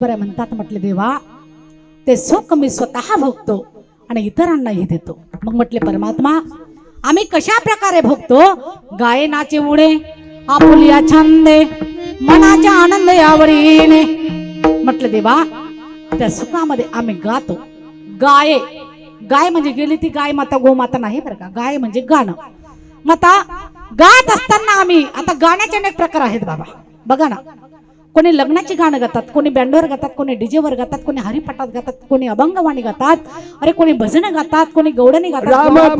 बरं म्हणतात म्हटले देवा ते सुख मी स्वतः भोगतो आणि इतरांनाही देतो. मग म्हटले परमात्मा आम्ही कशा प्रकारे भोगतो? गायनाचे उडे आपुलिया छंदे मनाच्या आनंद यावरीने म्हटलं देवा त्या सुखामध्ये आम्ही गातो. गाये गाय म्हणजे गेली ती गाय माता गोमाता नाही बरं का? गाय म्हणजे गाणं. माता गात असताना आम्ही आता गाण्याचे अनेक प्रकार आहेत बाबा. बघा ना. कोणी लग्नाची गाणं गातात कोणी बँडवर गातात कोणी डीजेवर गातात कोणी हरिपाठात गातात कोणी अभंगवाणी गातात अरे कोणी भजन गातात कोणी गौडणी गातात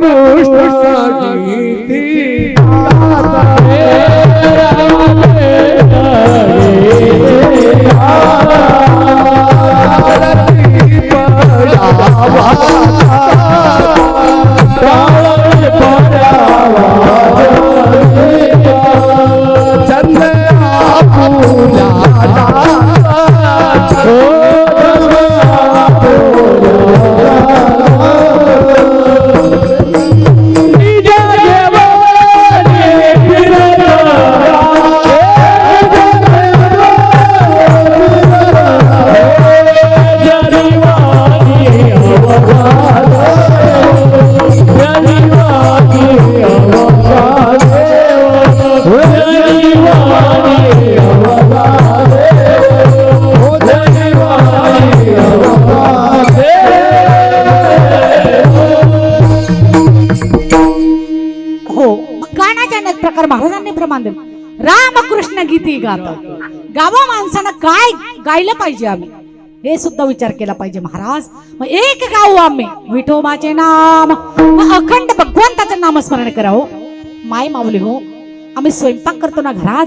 हो, महाराजांनी प्रमाण दिले. रामकृष्ण गीती गातात गावा माणसानं काय गायलं पाहिजे आम्ही? हे सुद्धा विचार केला पाहिजे महाराज. मग एक गाऊ आम्ही विठोबाचे नाम. अखंड भगवंताचं नामस्मरण करावं हो. माय माऊली हो आम्ही स्वयंपाक करतो ना घरात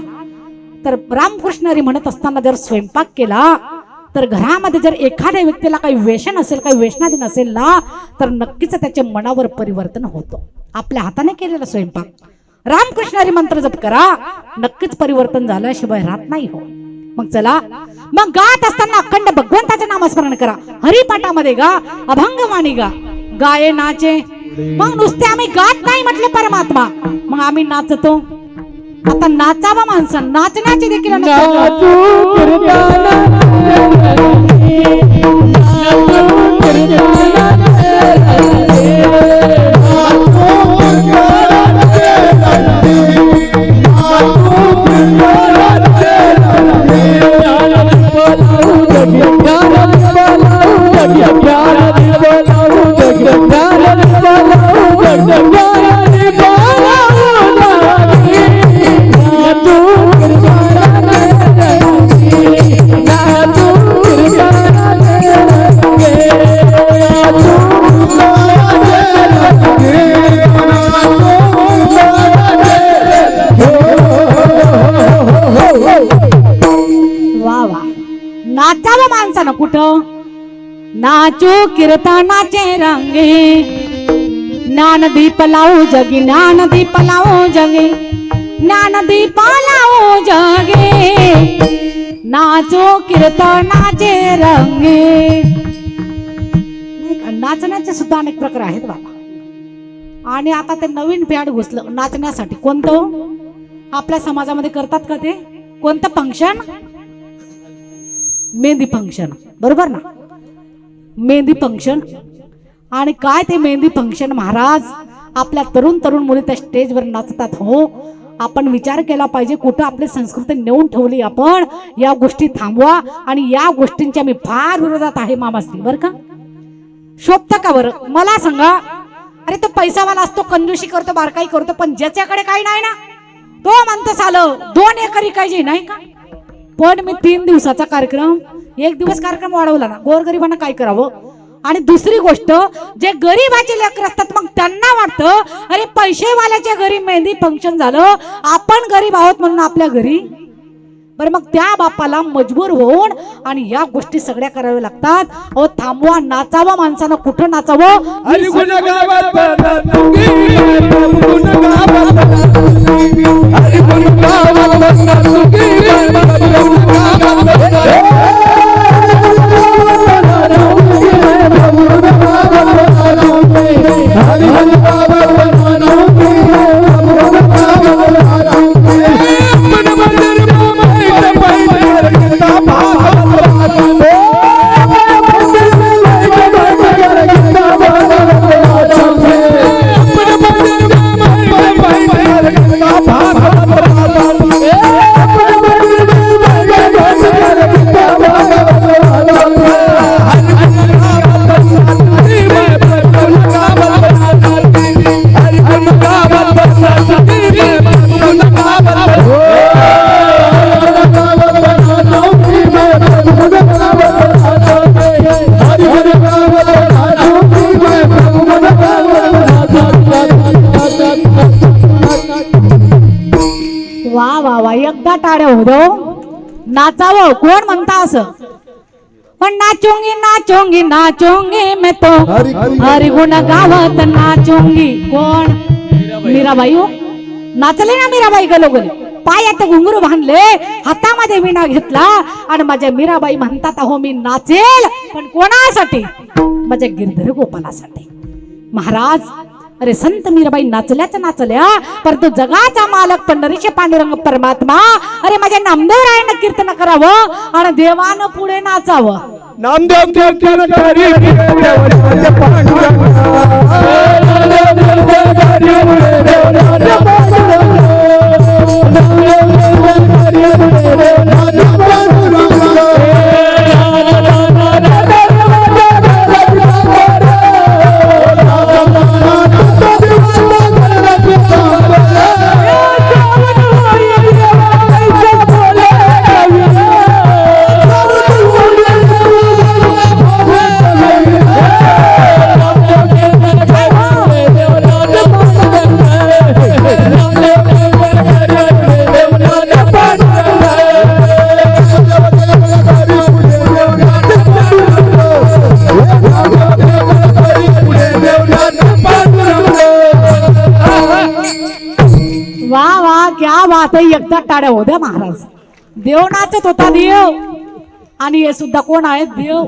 तर रामकृष्ण हरी म्हणत असताना जर स्वयंपाक केला तर घरामध्ये जर एखाद्या व्यक्तीला काही व्यसन असेल काही व्यसनाधीन नसेल ना तर नक्कीच त्याच्या मनावर परिवर्तन होतं. आपल्या हाताने केलेला स्वयंपाक. रामकृष्णारी मंत्र जप करा नक्कीच परिवर्तन झाल्याशिवाय राहत नाही हो. मग चला. मग गात असताना अखंड भगवंताचे नामस्मरण करा. हरिपाठामध्ये गा अभंगवाणी गा. नाचे मग नुसते आम्ही गात नाही म्हटले परमात्मा. मग आम्ही नाचतो. आता नाचावा माणसं नाचण्याचे देखील अनेक प्रकार माणसानं नाचो कीर्तनाचे रंगे. ज्ञानदीप लावू जगी ज्ञानदीप लावू जगे. ज्ञानदीप लावू जगे. नाचो कीर्तनाचे रंगे. नाचण्याचे सुद्धा अनेक प्रकार आहेत बाबा. आणि आता ते नवीन पॅड घुसलं नाचण्यासाठी. कोणतं हो? आपल्या समाजामध्ये करतात का ते? कोणतं फंक्शन मेहंदी फंक्शन बरोबर ना? मेहंदी फंक्शन आणि काय ते मेहंदी फंक्शन महाराज आपल्या तरुण तरुण मुली त्या स्टेजवर नाचतात हो. आपण विचार केला पाहिजे कुठं आपली संस्कृती नेऊन ठेवली आपण या गोष्टी थांबवा. आणि या गोष्टींच्या मी फार विरोधात आहे मामाश्री बरं का? शोभतं का बरं? मला सांगा. अरे तो पैसावाला असतो कंजूशी करतो बारकाई करतो पण ज्याच्याकडे काही नाही ना. तो म्हणतो आलं दोन एकरी काही नाही का? पण मी तीन दिवसाचा कार्यक्रम एक दिवस कार्यक्रम वाढवला ना गोरगरिबांना काय करावं? आणि दुसरी गोष्ट जे गरीबाचे लेकर असतात मग त्यांना वाटतं अरे पैसेवाल्याच्या घरी मेहंदी फंक्शन झालं आपण गरीब आहोत म्हणून आपल्या घरी बरं मग त्या बापाला मजबूर होऊन आणि या गोष्टी सगळ्या कराव्या लागतात. अहो थांबवा नाचावं माणसानं कुठं नाचावं? वा वा वा. एकदा टाळ्या होतो नाचावं. कोण म्हणता असं? पण नाचोंगी नाचोंगी नाचोंगी मेतो. तो हरी गुण गावत नाचोंगी. कोण? मीराबाई हो. नाचले ना मीराबाई गलोगले. पायात घुंगरू बांधले. हातामध्ये विणा घेतला. आणि माझ्या मीराबाई म्हणतात हो मी नाचेल. पण कोणासाठी? माझ्या गिरधर गोपालासाठी. महाराज अरे संत मीराबाई नाचल्याच नाचल्या परंतु जगाचा मालक पंढरीचे पांडुरंग परमात्मा. अरे माझ्या नामदेवरायानं कीर्तन करावं आणि देवानं पुढे नाचावं. नामदेव क्या एकदा टाळ्या होत्या महाराज. देव नाचत होता देव. आणि हे सुद्धा कोण आहेत? देव.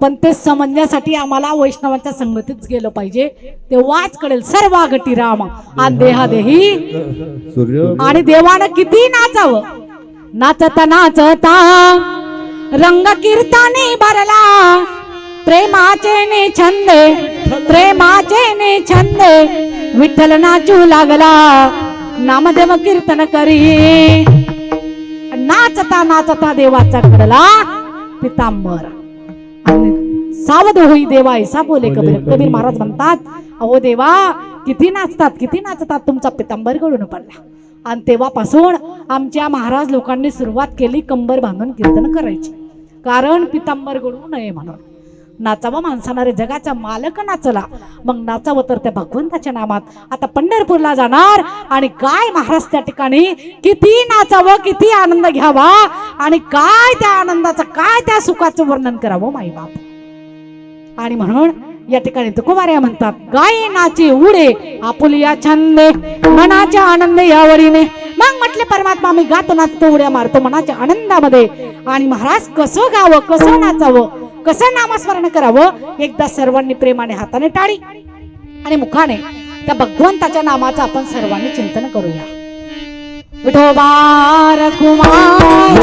पण ते समजण्यासाठी आम्हाला वैष्णवांच्या संगतीच गेलं पाहिजे. तेव्हाच कळेल. सर्व गटी आणि आणि देहादेही. आणि देवानं किती नाचावं? नाचता नाचता रंग कीर्तने भरला. प्रेमाचे ने छंद. प्रेमाचे ने छंद. विठ्ठल नाचू लागला. नामदेव कीर्तन करी नाचता नाचता देवाचा कडला पितांबर आणि सावध होई देवा ऐसा बोले कबीर कबीर महाराज म्हणतात अहो देवा किती नाचतात किती नाचतात तुमचा पितांबर गळून पडला. आणि तेव्हापासून आमच्या महाराज लोकांनी सुरुवात केली कंबर बांधून कीर्तन करायची. कारण पितांबर गळू नये म्हणून. नाचावं माणसाणारे रे जगाचा मालक नाचला. मग नाचावं तर त्या भगवंताच्या नामात. आता पंढरपूरला जाणार आणि काय महाराज त्या ठिकाणी? किती नाचावं किती आनंद घ्यावा आणि काय त्या आनंदाचं काय त्या सुखाचं वर्णन करावं माई बाप. आणि म्हणून या ठिकाणी तुकोबाऱ्या म्हणतात गाय नाचे उडे आपुलिया छंद मनाच्या आनंद यावरीने मग म्हटले परमात्मा मी गातो नाचतो उड्या मारतो मनाच्या आनंदामध्ये आणि महाराज कसं गावं कसं नाचावं कसं नामस्मरण करावं एकदा सर्वांनी प्रेमाने हाताने टाळी आणि मुखाने त्या भगवंताच्या नामाचं आपण सर्वांनी चिंतन करूया विठोबार कुमार